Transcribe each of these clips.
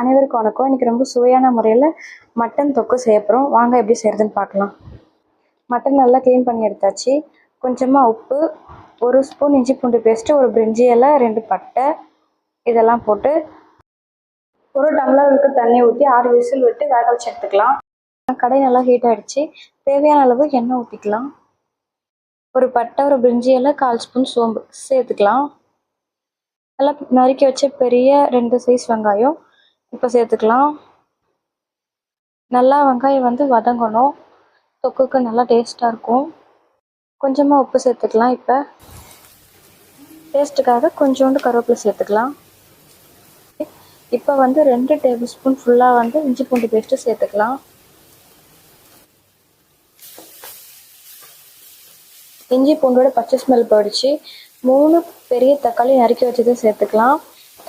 அனைவருக்கும் வணக்கம். இன்னைக்கு ரொம்ப சுவையான முறையில் மட்டன் தொக்கு செய்ய போகிறோம் வாங்க எப்படி செய்கிறதுன்னு பார்க்கலாம். மட்டன் நல்லா க்ளீன் பண்ணி எடுத்தாச்சு. கொஞ்சமாக உப்பு ஒரு ஸ்பூன் இஞ்சி பூண்டு பேஸ்ட்டு ஒரு பிரிஞ்சி இலை ரெண்டு பட்டை இதெல்லாம் போட்டு ஒரு டம்ளருக்கு தண்ணி ஊற்றி ஆறு விசில் விட்டு வேக வச்சு எடுத்துக்கலாம். கடை நல்லா ஹீட் ஆகிடுச்சு தேவையான அளவு எண்ணெய் ஊற்றிக்கலாம் ஒரு பட்டை ஒரு பிரிஞ்சி இலை கால் ஸ்பூன் சோம்பு சேர்த்துக்கலாம். நல்லா நறுக்கி வச்ச பெரிய ரெண்டு சைஸ் வெங்காயம். இப்போ சேர்த்துக்கலாம். நல்லா வெங்காயம் வந்து வதங்கணும். தொக்குக்கு நல்லா டேஸ்ட்டாக இருக்கும். கொஞ்சமாக உப்பு சேர்த்துக்கலாம் இப்போ. டேஸ்ட்டுக்காக கொஞ்சோண்டு கருவேப்பிலை சேர்த்துக்கலாம். இப்போ வந்து ரெண்டு டேபிள் ஸ்பூன் ஃபுல்லாக வந்து இஞ்சி பூண்டு பேஸ்ட்டு சேர்த்துக்கலாம். இஞ்சி பூண்டோட பச்சை ஸ்மெல் போயிடுச்சு. மூணு பெரிய தக்காளி நறுக்கி வச்சதை சேர்த்துக்கலாம்.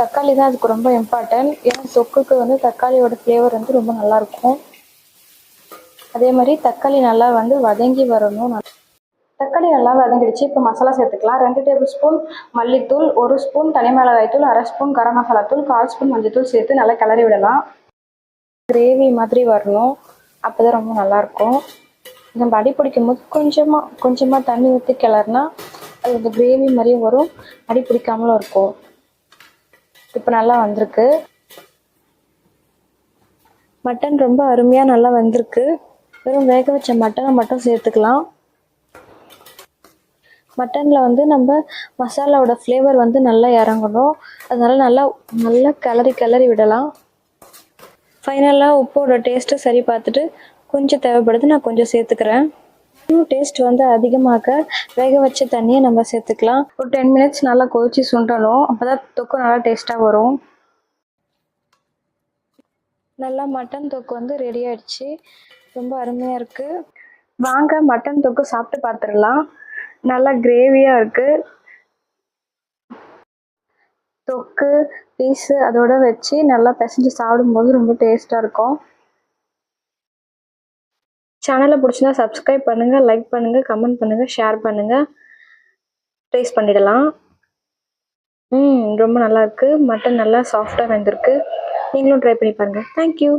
தக்காளி தான் அதுக்கு ரொம்ப இம்பார்ட்டன்ட் ஏன்னா தொக்குக்கு வந்து தக்காளியோட ஃப்ளேவர் வந்து ரொம்ப நல்லாயிருக்கும். அதே மாதிரி தக்காளி நல்லா வந்து வதங்கி வரணும். தக்காளி நல்லா வதங்கிடுச்சு. இப்போ மசாலா சேர்த்துக்கலாம். ரெண்டு டேபிள் ஸ்பூன் மல்லித்தூள் ஒரு ஸ்பூன் தனி மிளகாய் தூள் அரை ஸ்பூன் கரம் மசாலா தூள் கால் ஸ்பூன் மஞ்சத்தூள் சேர்த்து நல்லா கிளறி விடலாம். கிரேவி மாதிரி வரணும். அப்போ தான் ரொம்ப நல்லாயிருக்கும். நம்ம அடி பிடிக்கும் போது கொஞ்சமாக கொஞ்சமாக தண்ணி ஊற்றி கிளறினா அது இந்த கிரேவி மாதிரியும் வரும். அடி பிடிக்காமலும் இருக்கும். இப்போ நல்லா வந்திருக்கு. மட்டன் ரொம்ப அருமையாக நல்லா வந்திருக்கு. வெறும் வேக வச்ச மட்டனை மட்டும் சேர்த்துக்கலாம். மட்டனில் வந்து நம்ம மசாலாவோட ஃப்ளேவர் வந்து நல்லா இறங்கணும். அதனால் நல்லா நல்லா கிளறி கிளறி விடலாம். ஃபைனலாக உப்போட டேஸ்ட்டு சரி பார்த்துட்டு கொஞ்சம் தேவைப்படுது நான் கொஞ்சம் சேர்த்துக்கிறேன். இன்னும் டேஸ்ட் வந்து அதிகமாக வேக வச்ச தண்ணியை நம்ம சேர்த்துக்கலாம். ஒரு டென் மினிட்ஸ் நல்லா கொதிச்சு சுண்டணும். அப்போ தான் தொக்கு நல்லா டேஸ்ட்டாக வரும். நல்லா மட்டன் தொக்கு வந்து ரெடி ஆயிடுச்சு. ரொம்ப அருமையாக இருக்குது வாங்க மட்டன் தொக்கு சாப்பிட்டு பார்த்துடலாம் நல்லா கிரேவியாக இருக்குது தொக்கு பீஸு அதோட வச்சு நல்லா பிசைஞ்சு சாப்பிடும்போது ரொம்ப டேஸ்ட்டாக இருக்கும். சேனலை பிடிச்சிருந்தா சப்ஸ்கிரைப் பண்ணுங்கள் லைக் பண்ணுங்கள் கமெண்ட் பண்ணுங்கள் ஷேர் பண்ணுங்கள் டேஸ்ட் பண்ணிடலாம். ம் ரொம்ப நல்லாயிருக்கு மட்டன் நல்லா சாஃப்டாக வெந்திருக்கு. நீங்களும் ட்ரை பண்ணி பாருங்கள் தேங்க்யூ